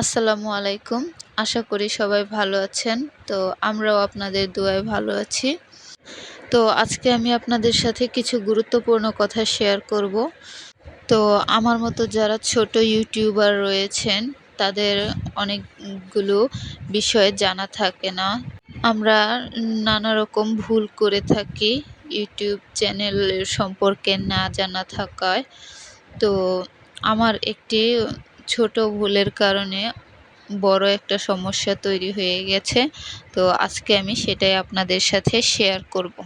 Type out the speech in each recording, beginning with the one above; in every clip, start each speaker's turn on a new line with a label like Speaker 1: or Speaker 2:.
Speaker 1: আসসালামু আলাইকুম। আশা করি সবাই ভালো আছেন। তো আমরাও আপনাদের দোয়ায় ভালো আছি। তো আজকে আমি আপনাদের সাথে কিছু গুরুত্বপূর্ণ কথা শেয়ার করব। তো আমার মতো যারা ছোট ইউটিউবার রয়েছেন, তাদের অনেকগুলো বিষয় জানা থাকে না। আমরা নানা রকম ভুল করে থাকি ইউটিউব চ্যানেলের সম্পর্কে না জানা থাকায়। তো আমার একটি ছোট ভুলের কারণে বড় একটা সমস্যা তৈরি হয়ে গেছে। তো আজকে আমি সেটাই আপনাদের সাথে শেয়ার করব।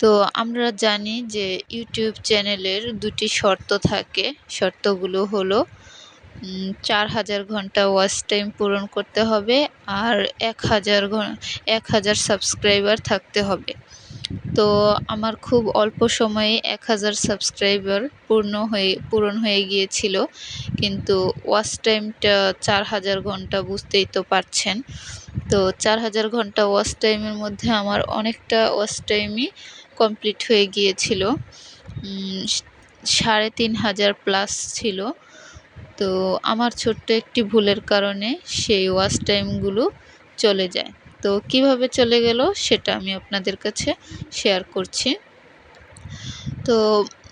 Speaker 1: তো আমরা জানি যে ইউটিউব চ্যানেলের দুটি শর্ত থাকে। শর্তগুলো হলো চার হাজার ঘণ্টা ওয়াচ টাইম পূরণ করতে হবে আর এক হাজার এক হাজার সাবস্ক্রাইবার থাকতে হবে। তো আমার খুব অল্প সময়ে এক হাজার সাবস্ক্রাইবার পূর্ণ হয়ে, পূরণ হয়ে গিয়েছিল। কিন্তু ওয়াচ টাইমটা চার হাজার ঘণ্টা বুঝতেই তো পারছেন। তো চার হাজার ঘণ্টা ওয়াচ টাইমের মধ্যে আমার অনেকটা ওয়াচ টাইমই কমপ্লিট হয়ে গিয়েছিল। সাড়ে তিন হাজার প্লাস ছিল। তো আমার ছোট্ট একটি ভুলের কারণে সেই ওয়াচ টাইমগুলো চলে যায়। তো কীভাবে চলে গেল সেটা আমি আপনাদের কাছে শেয়ার করছি। তো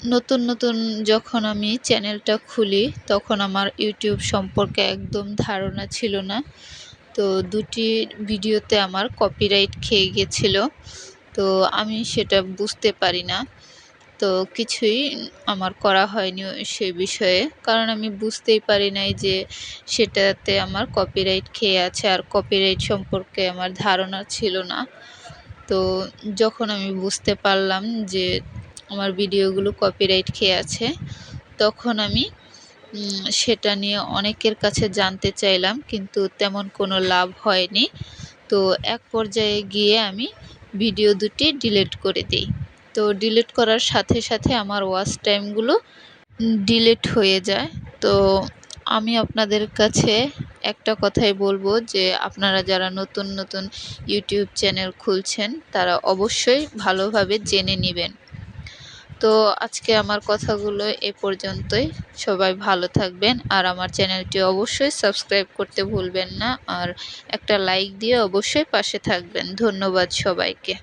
Speaker 1: নতুন নতুন যখন আমি চ্যানেলটা খুলি, তখন আমার ইউটিউব সম্পর্কে একদম ধারণা ছিল না। তো দুটি ভিডিওতে আমার কপিরাইট খেয়ে গেছিল। তো আমি সেটা বুঝতে পারি না। তো কিছুই আমার করা হয়নি সে বিষয়ে। কারণ আমি বুঝতেই পারি নাই যে সেটাতে আমার কপিরাইট খেয়ে আছে আর কপিরাইট সম্পর্কে আমার ধারণা ছিল না। তো যখন আমি বুঝতে পারলাম যে আমার ভিডিওগুলো কপিরাইট খেয়ে আছে, তখন আমি সেটা নিয়ে অনেকের কাছে জানতে চাইলাম, কিন্তু তেমন কোনো লাভ হয়নি। তো এক পর্যায়ে গিয়ে আমি ভিডিও দুটি ডিলিট করে দিই। তো ডিলিট করার সাথে সাথে আমার ওয়াচ টাইমগুলো ডিলিট হয়ে যায়। তো আমি আপনাদের কাছে একটা কথাই বলব যে, আপনারা যারা নতুন নতুন ইউটিউব চ্যানেল খুলছেন, তারা অবশ্যই ভালোভাবে জেনে নেবেন। তো আজকে আমার কথাগুলো এ পর্যন্তই। সবাই ভালো থাকবেন আর আমার চ্যানেলটি অবশ্যই সাবস্ক্রাইব করতে ভুলবেন না। আর একটা লাইক দিয়ে অবশ্যই পাশে থাকবেন। ধন্যবাদ সবাইকে।